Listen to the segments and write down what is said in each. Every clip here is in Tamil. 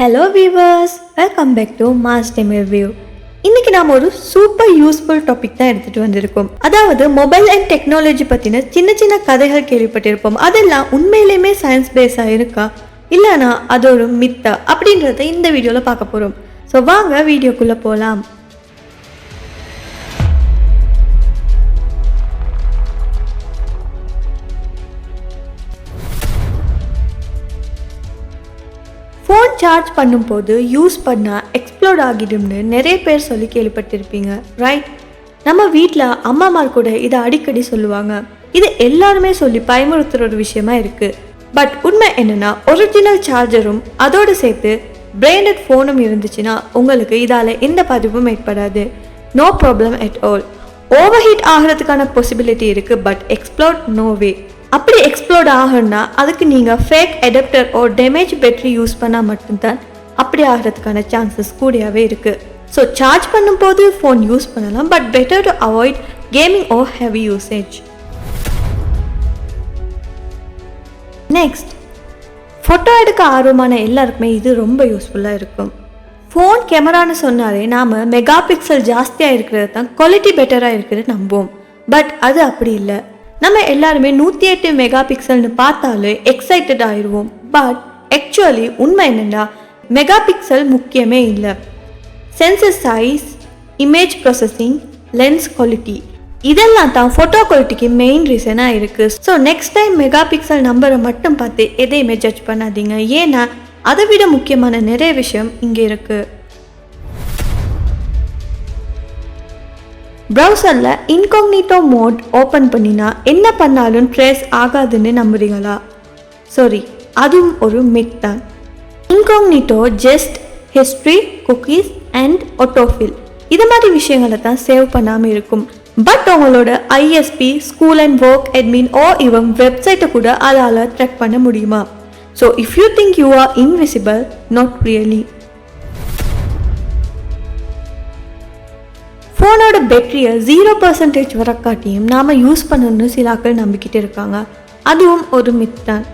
Hello viewers welcome back to mass time review இன்னைக்கு நாம் ஒரு சூப்பர் யூஸ்ஃபுல் டாபிக் தான் எடுத்துகிட்டு வந்திருக்கோம். அதாவது மொபைல் அண்ட் டெக்னாலஜி பற்றின சின்ன சின்ன கதைகள் கேள்விப்பட்டிருப்போம். அதெல்லாம் உண்மையிலேயுமே சயின்ஸ் பேஸாக இருக்கா? இல்லைனா அது ஒரு மித்தா அப்படின்றத இந்த வீடியோவில் பார்க்க போகிறோம் ஸோ வாங்க வீடியோக்குள்ளே போகலாம் சார்ஜ் பண்ணும்போது யூஸ் பண்ணால் எக்ஸ்ப்ளோர்ட் ஆகிடும்னு நிறைய பேர் சொல்லி கேள்விப்பட்டிருப்பீங்க ரைட் நம்ம வீட்டில் அம்மாமார் கூட இதை அடிக்கடி சொல்லுவாங்க. இது எல்லாருமே சொல்லி பயமுறுத்துகிற ஒரு விஷயமா இருக்குது பட் உண்மை என்னென்னா ஒரிஜினல் சார்ஜரும் அதோடு சேர்த்து பிராண்டட் ஃபோனும் இருந்துச்சுன்னா உங்களுக்கு இதால் எந்த பாதிப்பும் ஏற்படாது. No problem at all over heat ஆகிறதுக்கான பாசிபிலிட்டி இருக்குது பட் எக்ஸ்ப்ளோட் நோ வே அப்படி எக்ஸ்ப்ளோர்ட் ஆகணும்னா அதுக்கு நீங்கள் fake adapter or damage battery use பண்ணால் மட்டும்தான் அப்படி ஆகிறதுக்கான சான்சஸ் கூடியாவே இருக்குது ஸோ சார்ஜ் பண்ணும்போது ஃபோன் யூஸ் பண்ணலாம் but better to avoid gaming or heavy usage next photo எடுக்க ஆர்வமான எல்லாருக்குமே இது ரொம்ப யூஸ்ஃபுல்லாக இருக்கும். ஃபோன் கேமரான்னு சொன்னாலே நாம் மெகா பிக்சல் ஜாஸ்தியாக இருக்கிறது தான் குவாலிட்டி பெட்டராக இருக்கிறது நம்புவோம். பட் அது அப்படி இல்லை. நம்ம எல்லாருமே நூற்றி எட்டு மெகா பிக்சல்னு பார்த்தாலே எக்ஸைட்டட் ஆயிடுவோம் பட் ஆக்சுவலி உண்மை என்னென்னா மெகா பிக்சல் முக்கியமே இல்லை. Sensor size image processing lens quality இதெல்லாம் தான் ஃபோட்டோ குவாலிட்டிக்கு மெயின் ரீசனாக இருக்குது so next time mega pixel நம்பரை மட்டும் பார்த்து எதையுமே ஜட்ஜ் பண்ணாதீங்க. ஏன்னா அதை விட முக்கியமான நிறைய விஷயம் இங்கே இருக்குது ப்ரௌசரில் இன்காக்னிட்டோ மோட் ஓப்பன் பண்ணினா என்ன பண்ணாலும் ட்ரேஸ் ஆகாதுன்னு நம்புறீங்களா? சாரி அதுவும் ஒரு மிக் தான். Incognito just history cookies and autofill இது மாதிரி விஷயங்களை தான் சேவ் பண்ணாமல் இருக்கும். பட் உங்களோட ISP school and work admin or even வெப்சைட்டை கூட அதால் ட்ரெக் பண்ண முடியுமா? So if you think you are invisible not really ஃபோனோட பேட்டரியை ஜீரோ பர்சன்டேஜ் வர காட்டியும் நாம் யூஸ் பண்ணணும்னு சிலாக்கள் நம்பிக்கிட்டு இருக்காங்க. அதுவும் ஒரு மித் தான்.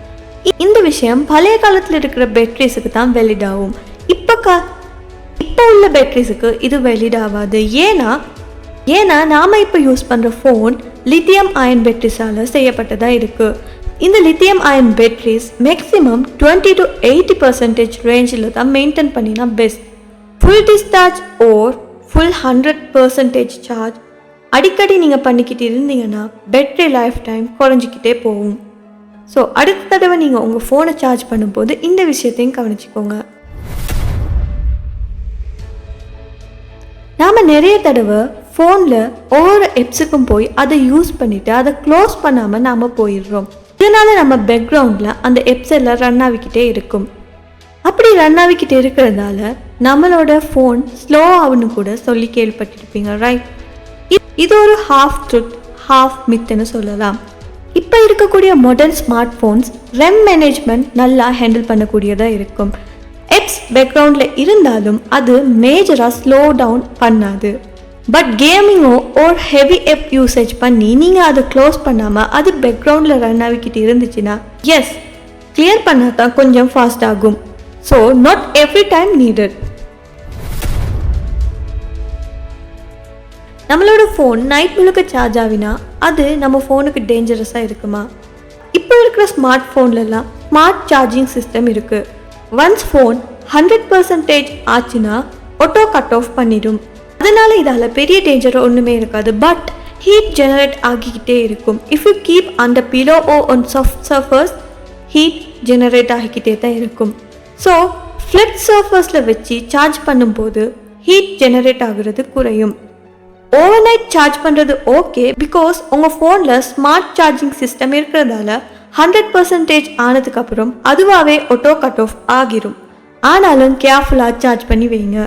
இந்த விஷயம் பழைய காலத்தில் இருக்கிற பேட்டரிஸுக்கு தான் வெலிட் ஆகும். இப்போ கா இப்போ உள்ள பேட்டரிஸுக்கு இது வெலிட் ஆகாது. ஏன்னா ஏன்னா நாம் இப்போ யூஸ் பண்ணுற ஃபோன் லித்தியம் அயன் பேட்டரிஸால் செய்யப்பட்டதாக இருக்குது இந்த lithium ion batteries maximum twenty to eighty percentage ரேஞ்சில் தான் மெயின்டைன் பண்ணினா best full discharge or full hundred percentage charge அடிக்கடி நீங்கள் பண்ணிக்கிட்டு இருந்தீங்கன்னா பேட்டரி லைஃப் டைம் குறைஞ்சிக்கிட்டே போகும். ஸோ அடுத்த தடவை நீங்கள் உங்கள் ஃபோனை சார்ஜ் பண்ணும்போது இந்த விஷயத்தையும் கவனிச்சுக்கோங்க. நாம் நிறைய தடவை ஃபோனில் ஒவ்வொரு எப்ஸுக்கும் போய் அதை யூஸ் பண்ணிவிட்டு அதை க்ளோஸ் பண்ணாமல் நாம் போயிடுறோம். இதனால் நம்ம பேக்ரவுண்டில் அந்த எப்ஸ் எல்லாம் ரன் ஆகிக்கிட்டே இருக்கும். அப்படி ரன் ஆகிக்கிட்டு இருக்கிறதால நம்மளோட ஃபோன் ஸ்லோ ஆகுன்னு கூட சொல்லி கேள்விப்பட்டிருப்பீங்க ரைட் இது ஒரு ஹாஃப் ட்ருத் ஹாஃப் மித்துன்னு சொல்லலாம். இப்போ இருக்கக்கூடிய modern smart phones RAM management நல்லா ஹேண்டில் பண்ணக்கூடியதாக இருக்கும். எப்ஸ் பேக்ரவுண்டில் இருந்தாலும் அது மேஜராக ஸ்லோ டவுன் பண்ணாது. பட் கேமிங்கோ ஓர் ஹெவி எப் யூசேஜ் பண்ணி நீங்கள் அதை க்ளோஸ் பண்ணாமல் அது பேக்ரவுண்டில் ரன் ஆகிக்கிட்டு இருந்துச்சுன்னா எஸ் கிளியர் பண்ணால் தான் கொஞ்சம் ஃபாஸ்ட் ஆகும். So not every time needed நம்மளோட ஃபோன் நைட் முழுக்க சார்ஜ் ஆகினா அது நம்ம ஃபோனுக்கு டேஞ்சரஸாக இருக்குமா? இப்போ இருக்கிற ஸ்மார்ட் ஃபோன்லலாம் ஸ்மார்ட் சார்ஜிங் சிஸ்டம் இருக்குது ஒன்ஸ் ஃபோன் ஹண்ட்ரட் பர்சன்டேஜ் ஆச்சுன்னா ஆட்டோ கட் ஆஃப் பண்ணிடும். அதனால் இதால் பெரிய டேஞ்சர் ஒன்றுமே இருக்காது. பட் ஹீட் ஜெனரேட் ஆகிக்கிட்டே இருக்கும். இஃப் யூ கீப் அந்த pillow or on soft surfaces heat generate ஆகிக்கிட்டே தான் இருக்கும். ஸோ ஃப்ளிப் சர்ஃபர்ஸில் வச்சு சார்ஜ் பண்ணும்போது ஹீட் ஜெனரேட் ஆகுறது குறையும். ஓவர் நைட் சார்ஜ் பண்ணுறது ஓகே பிகாஸ் உங்கள் ஃபோனில் ஸ்மார்ட் சார்ஜிங் சிஸ்டம் இருக்கிறதால ஹண்ட்ரட் பர்சன்டேஜ் ஆனதுக்கப்புறம் அதுவாகவே ஒட்டோ கட் ஆஃப் ஆகிரும். ஆனாலும் கேர்ஃபுல்லாக சார்ஜ் பண்ணி வைங்க.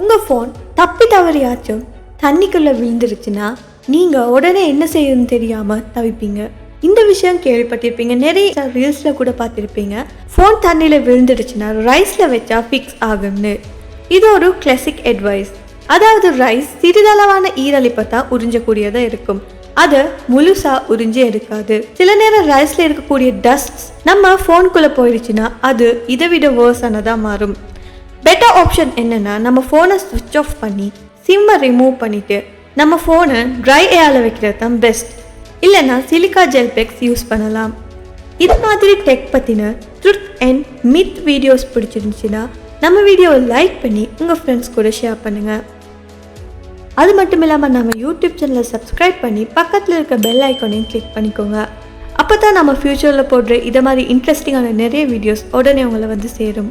உங்கள் ஃபோன் தப்பி தவறியாச்சும் தண்ணிக்குள்ளே விழுந்துருச்சுன்னா நீங்கள் உடனே என்ன செய்யணும்னு தெரியாமல் தவிப்பீங்க. இந்த விஷயம் கேள்விப்பட்டிருப்பீங்க. நிறைய ரீல்ஸில் கூட பார்த்துருப்பீங்க. ஃபோன் தண்ணியில் விழுந்துடுச்சுன்னா ரைஸில் வச்சா ஃபிக்ஸ் ஆகும்னு. இது ஒரு கிளாசிக் அட்வைஸ் அதாவது ரைஸ் சிறிதளவான ஈரலிப்பை தான் உறிஞ்சக்கூடியதாக இருக்கும். அதை முழுசா உறிஞ்சி எடுக்காது. சில நேரம் ரைஸ்ல இருக்கக்கூடிய டஸ்ட் நம்ம ஃபோனுக்குள்ள போயிடுச்சுன்னா அது இதை விட வேர்ஸானதாக மாறும். பெட்டர் ஆப்ஷன் என்னன்னா நம்ம ஃபோனை ஸ்விட்ச் ஆஃப் பண்ணி சிம்மை ரிமூவ் பண்ணிட்டு நம்ம ஃபோனை ட்ரை ஏரில் வைக்கிறது தான் பெஸ்ட் இல்லைன்னா சிலிக்கா ஜெல் பெக்ஸ் யூஸ் பண்ணலாம். இது மாதிரி டெக் பற்றின ட்ருத் அண்ட் மித் வீடியோஸ் பிடிச்சிருந்துச்சுன்னா நம்ம வீடியோவை லைக் பண்ணி உங்கள் ஃப்ரெண்ட்ஸ் கூட ஷேர் பண்ணுங்கள் அது மட்டும் இல்லாமல் நம்ம யூடியூப் சேனலை சப்ஸ்கிரைப் பண்ணி பக்கத்தில் இருக்க பெல் ஐக்கானையும் கிளிக் பண்ணிக்கோங்க. அப்போ தான் நம்ம ஃப்யூச்சரில் போடுற இதை மாதிரி இன்ட்ரெஸ்டிங்கான நிறைய வீடியோஸ் உடனே உங்களை வந்து சேரும்.